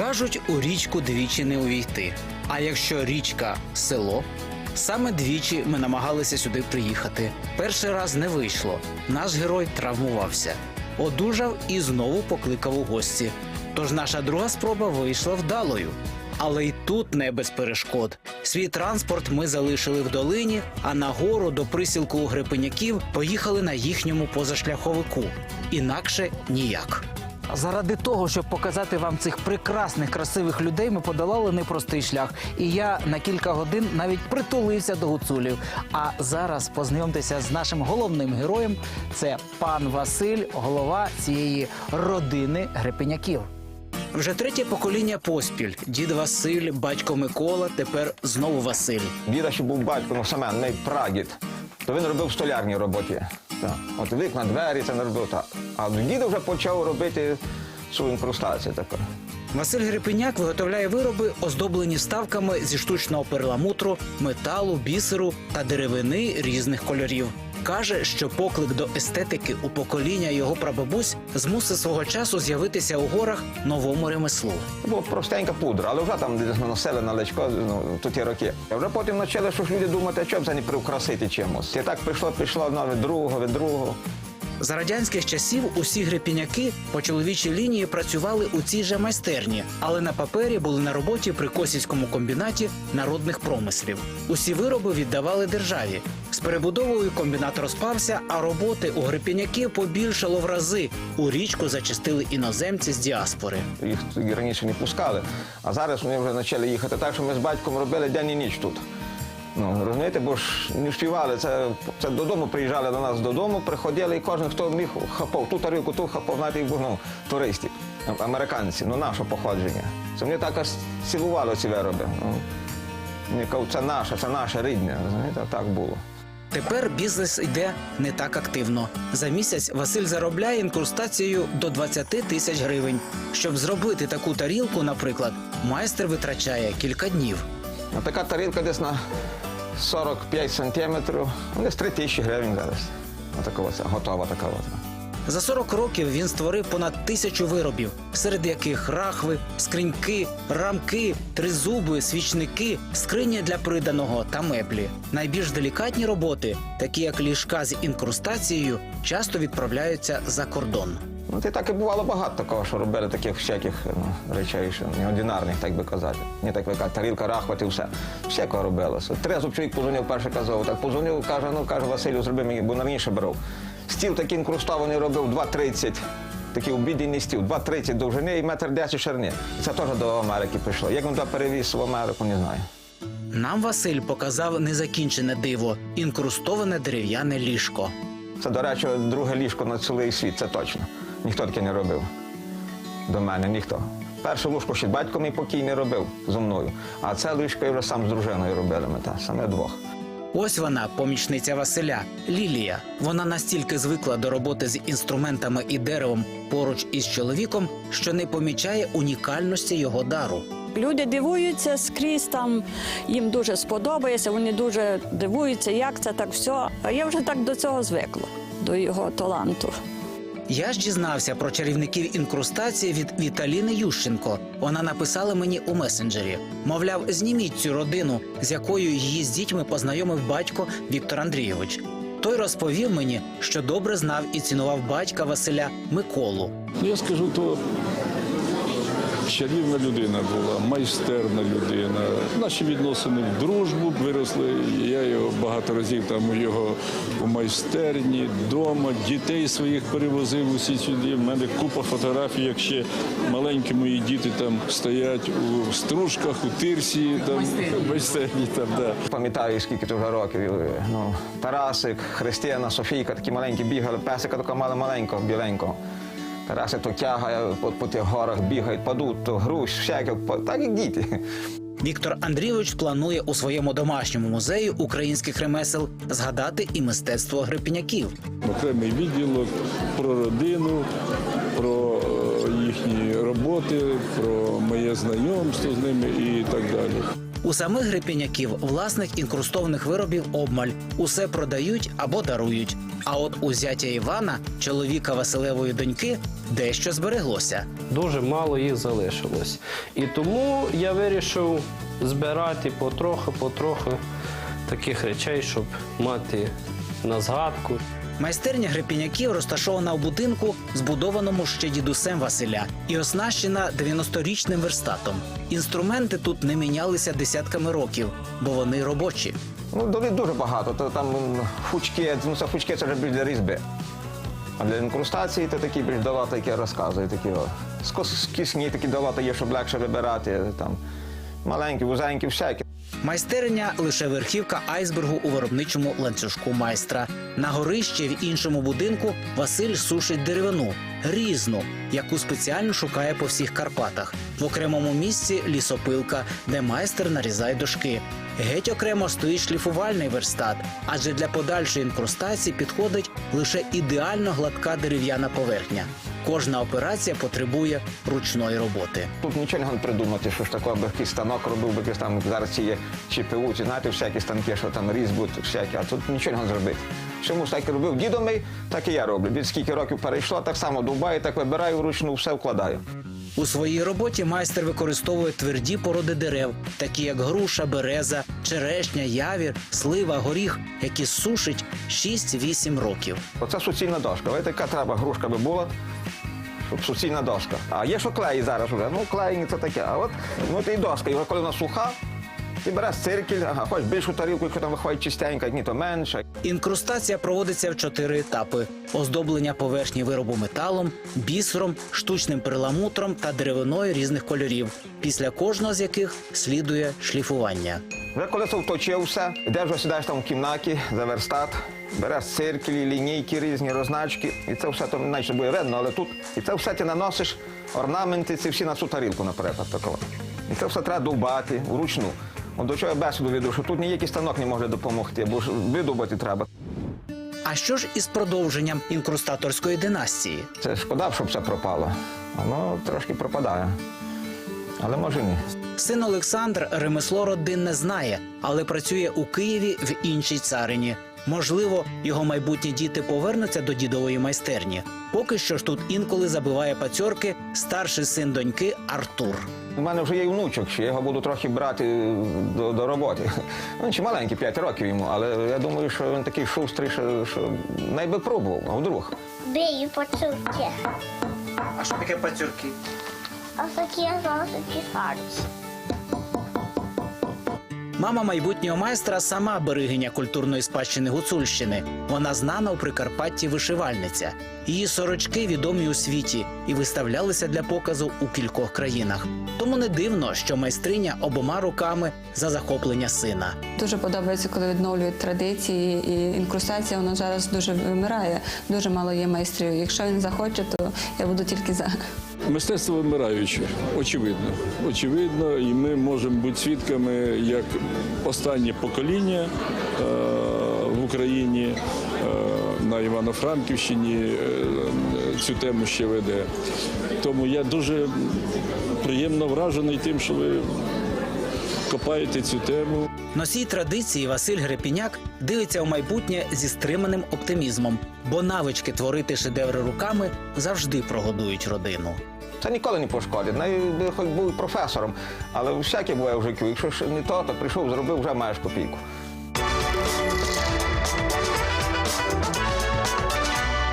Кажуть, у річку двічі не увійти. А якщо річка село, саме двічі ми намагалися сюди приїхати. Перший раз не вийшло. Наш герой травмувався, одужав і знову покликав у гості. Тож наша друга спроба вийшла вдалою. Але й тут не без перешкод. Свій транспорт ми залишили в долині, а на гору до присілку у Грипеняків поїхали на їхньому позашляховику. Інакше ніяк. Заради того, щоб показати вам цих прекрасних, красивих людей, ми подолали непростий шлях. І я на кілька годин навіть притулився до гуцулів. А зараз познайомтеся з нашим головним героєм. Це пан Василь, голова цієї родини Грипеняків. Вже третє покоління поспіль. Дід Василь, батько Микола, тепер знову Василь. Діда ще був батько, ну саме не прадід, то він робив в столярній роботі. Так. От вікна, двері це не робив так. А діду вже почав робити свою інкрустацію таку. Василь Грипеняк виготовляє вироби, оздоблені вставками зі штучного перламутру, металу, бісеру та деревини різних кольорів. Каже, що поклик до естетики у покоління його прабабусь змусив свого часу з'явитися у горах новому ремеслу. Була простенька пудра, але вже там десь наносили на личко ну, тут ті роки. А вже потім почали, що ж люди думати, що б це не приукрасити чимось. І так пішло, пішло одно від другого, від другого. За радянських часів усі грипіняки по чоловічій лінії працювали у цій же майстерні, але на папері були на роботі при Косівському комбінаті народних промислів. Усі вироби віддавали державі. З перебудовою комбінат розпався, а роботи у грипіняків побільшало в рази. У річку зачастили іноземці з діаспори. Їх раніше не пускали. А зараз вони вже почали їхати так, що ми з батьком робили день і ніч тут. Ну, розумієте, бо ж не співали. Це, це додому приїжджали до нас додому, приходили, і кожен, хто міг, хапав ту тарілку, ту хапав, знаєте, ну, туристів, американці, ну наше походження. Це вони так аж цілували ці вироби. Ну, це наше, це наше рідне. Розумієте, так було. Тепер бізнес йде не так активно. За місяць Василь заробляє інкрустацію до 20 тисяч гривень. Щоб зробити таку тарілку, наприклад, майстер витрачає кілька днів. Ну, така тарілка десь на 45 сантиметрів, ну, десь 3 тисячі гривень зараз. Готова така. От. За 40 років він створив понад тисячу виробів, серед яких рахви, скриньки, рамки, тризуби, свічники, скриня для приданого та меблі. Найбільш делікатні роботи, такі як ліжка з інкрустацією, часто відправляються за кордон. Ну, і так і бувало багато такого, що робили таких всяких ну, речей, що неординарних, так би казати. Не так яка тарілка, рахвати, все. Всякого робилося. Трезуб чоловік позвонив, перше казав, так позвонив, каже, ну каже, Василю, зроби мені, бо раніше брав. Стіл такий інкрустований робив 2,30. Такий обідній стіл, 2,30 довжини і метр 10 ширини. Це теж до Америки прийшло. Як він туди перевіз в Америку, не знаю. Нам Василь показав незакінчене диво інкрустоване дерев'яне ліжко. Це, до речі, друге ліжко на цілий світ, це точно. Ніхто таке не робив. До мене ніхто. Перше ліжко ще батько мій покійний робив зо мною, а це ліжко я вже сам з дружиною робили ми, та, саме двох. Ось вона, помічниця Василя, Лілія. Вона настільки звикла до роботи з інструментами і деревом поруч із чоловіком, що не помічає унікальності його дару. Люди дивуються скрізь там, їм дуже сподобається, вони дуже дивуються, як це так все. А я вже так до цього звикла, до його таланту. Я ж дізнався про чарівників інкрустації від Віталіни Ющенко. Вона написала мені у месенджері. Мовляв, зніміть цю родину, з якою її з дітьми познайомив батько Віктор Андрійович. Той розповів мені, що добре знав і цінував батька Василя Миколу. Я скажу, то чарівна людина була, майстерна людина. Наші відносини в дружбу виросли. Я його багато разів там у його у майстерні, вдома, дітей своїх перевозив усі сюди. У мене купа фотографій, як ще маленькі мої діти там стоять у стружках, у тирсі, там в майстерні. Там, да. Пам'ятаю, скільки вже років. е, Ну, Тарасик, Христина, Софійка, такі маленькі бігали, песика така мала маленького, біленького. Тарасик то тягає по, по тих горах, бігають, падуть, то груш, всяке, так як діти. Віктор Андрійович планує у своєму домашньому музеї українських ремесел згадати і мистецтво грипіняків. окремий відділок про родину, про е, їхні роботи, про моє знайомство з ними і так далі. У самих грипіняків власних інкрустованих виробів обмаль усе продають або дарують. А от у зятя Івана, чоловіка Василевої доньки, дещо збереглося. Дуже мало їх залишилось. І тому я вирішив збирати потроху, потроху таких речей, щоб мати на згадку. Майстерня грипіняків розташована у будинку, збудованому ще дідусем Василя, і оснащена 90-річним верстатом. Інструменти тут не мінялися десятками років, бо вони робочі. Ну, доліт дуже багато. То там фучки, ну це фучки це вже більш для різьби. А для інкрустації то такі більш долоти, які я розказую, такі о. Скісні такі долоти є, щоб легше вибирати. Там маленькі, вузенькі, всякі. Майстерня лише верхівка айсбергу у виробничому ланцюжку майстра. На горищі в іншому будинку Василь сушить деревину різну, яку спеціально шукає по всіх Карпатах. В окремому місці лісопилка, де майстер нарізає дошки. Геть окремо стоїть шліфувальний верстат, адже для подальшої інкрустації підходить лише ідеально гладка дерев'яна поверхня. Кожна операція потребує ручної роботи. Тут нічого не придумати, що ж такого би якийсь станок робив, би якийсь там зараз ці є ЧПУ, ці знаєте, всякі станки, що там різьбуть, всякі, а тут нічого не зробити. Чому так і робив дідо мій, так і я роблю. Від скільки років перейшло, так само довбаю, так вибираю вручну, все вкладаю. У своїй роботі майстер використовує тверді породи дерев, такі як груша, береза, черешня, явір, слива, горіх, які сушить 6-8 років. Оце суцільна дошка. Ви така треба грушка би була, суцільна дошка. А є що клеї зараз вже. Ну, клеї не це таке. А от ну, ти і дошка. І от коли вона суха, ти береш циркіль, ага, хоч більшу тарілку, якщо там виходить чистенька, ні, то менше. Інкрустація проводиться в чотири етапи: оздоблення поверхні виробу металом, бісером, штучним перламутром та деревиною різних кольорів, після кожного з яких слідує шліфування. Вже коли це вточив все, йдеш вже сідаєш там в кімнаті за верстат, береш циркілі, лінійки різні, розначки, і це все там наче буде видно, але тут. І це все ти наносиш, орнаменти, ці всі на цю тарілку, наприклад, такого. І це все треба довбати вручну. От до чого я бесіду веду, що тут ніякий станок не може допомогти, бо ж видобати треба. А що ж із продовженням інкрустаторської династії? Це шкода, щоб все пропало. Воно трошки пропадає. Але може ні. Син Олександр ремесло родинне знає, але працює у Києві в іншій царині. Можливо, його майбутні діти повернуться до дідової майстерні. Поки що ж тут інколи забиває пацьорки старший син доньки Артур. У мене вже є внучок, ще я його буду трохи брати до, до роботи. Ну, Він ще маленький, 5 років йому, але я думаю, що він такий шустрий, що, що найби пробував, а вдруг. Бію почуття. А що таке пацьорки? А такі носики фарбs. Мама майбутнього майстра сама берегиня культурної спадщини Гуцульщини. Вона знана у Прикарпатті вишивальниця. Її сорочки відомі у світі і виставлялися для показу у кількох країнах. Тому не дивно, що майстриня обома руками за захоплення сина. Дуже подобається, коли відновлюють традиції, і інкрустація вона зараз дуже вимирає. Дуже мало є майстрів. Якщо він захоче, то я буду тільки за. Мистецтво вимираюче, очевидно. Очевидно, і ми можемо бути свідками, як останнє покоління е, в Україні е, на Івано-Франківщині е, цю тему ще веде. Тому я дуже приємно вражений тим, що ви копаєте цю тему. Носій традиції Василь Грепіняк дивиться у майбутнє зі стриманим оптимізмом, бо навички творити шедеври руками завжди прогодують родину. Це ніколи не пошкодить. Навіть хоч був професором, але всяке буває в житті. Якщо не то, то прийшов, зробив, вже маєш копійку.